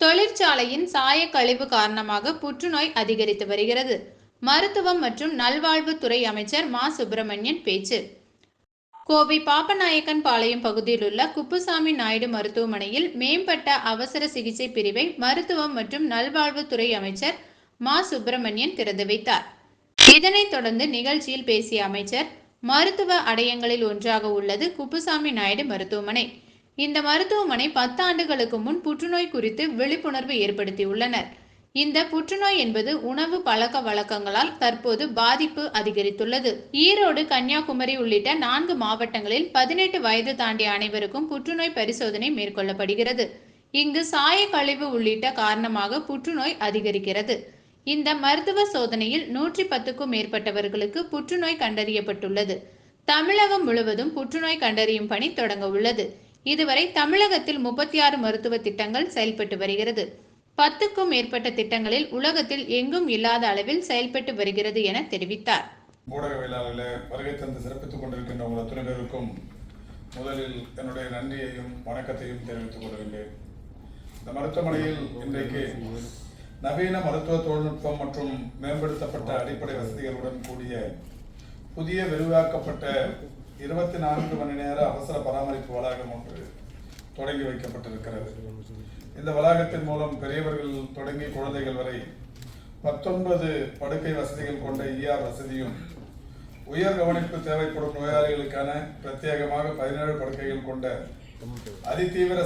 தொழிற்சாலையின் சாய கழிவு காரணமாக புற்றுநோய் அதிகரித்து வருகிறது. மருத்துவம் மற்றும் நல்வாழ்வுத்துறை அமைச்சர் மா. சுப்பிரமணியன் பேச்சு. கோவை பாப்பநாயக்கன் பாளையம் பகுதியில் உள்ள குப்புசாமி நாயுடு மருத்துவமனையில் மேம்பட்ட அவசர சிகிச்சை பிரிவை மருத்துவம் மற்றும் நல்வாழ்வுத்துறை அமைச்சர் மா. சுப்பிரமணியன் திறந்து வைத்தார். இதனைத் தொடர்ந்து நிகழ்ச்சியில் பேசிய அமைச்சர் மருத்துவ அடையங்களில் ஒன்றாக உள்ளது குப்புசாமி நாயுடு மருத்துவமனை. இந்த மருத்துவமனை பத்து ஆண்டுகளுக்கு முன் புற்றுநோய் குறித்து விழிப்புணர்வு ஏற்படுத்தியுள்ளனர். இந்த புற்றுநோய் என்பது உணவு பழக்க வழக்கங்களால் தற்போது பாதிப்பு அதிகரித்துள்ளது. ஈரோடு கன்னியாகுமரி உள்ளிட்ட நான்கு மாவட்டங்களில் பதினெட்டு வயது தாண்டிய அனைவருக்கும் புற்றுநோய் பரிசோதனை மேற்கொள்ளப்படுகிறது. இங்கு சாய கழிவு உள்ளிட்ட காரணமாக புற்றுநோய் அதிகரிக்கிறது. இந்த மருத்துவ சோதனையில் நூற்றி பத்துக்கும் மேற்பட்டவர்களுக்கு புற்றுநோய் கண்டறியப்பட்டுள்ளது. தமிழகம் முழுவதும் புற்றுநோய் கண்டறியும் பணி தொடங்க உள்ளது. இதுவரை தமிழகத்தில் முப்பத்தி ஆறு மருத்துவ திட்டங்கள் செயல்பட்டு வருகிறது. பத்துக்கும் மேற்பட்ட திட்டங்களில் உலகத்தில் எங்கும் இல்லாத அளவில் செயல்பட்டு வருகிறது என தெரிவித்தார். ஊடகவியலாளர்களே வருகை தந்து சிறப்பித்துக் கொண்டிருக்கின்ற உங்கள் அத்தனை பேருக்கும் முதலில் என்னுடைய நன்றியையும் வணக்கத்தையும் தெரிவித்துக் கொள்கின்றேன். இந்த மருத்துவமனையில் இன்றைக்கு நவீன மருத்துவ தொழில்நுட்பம் மற்றும் மேம்படுத்தப்பட்ட அடிப்படை வசதிகளுடன் கூடிய புதிய விரிவாக்கப்பட்ட இருபத்தி நான்கு மணி நேர அவசர பராமரிப்பு வளாகம் ஒன்று தொடங்கி வைக்கப்பட்டிருக்கிறது. இந்த வளாகத்தின் மூலம் பெரியவர்கள் தொடங்கி குழந்தைகள் வரை பத்தொன்பது படுக்கை வசதிகள் கொண்ட இஆர் வசதியும் உயர் கவனிப்பு தேவைப்படும் நோயாளிகளுக்கான பிரத்யேகமாக பதினேழு படுக்கைகள் கொண்ட அதிதீவிர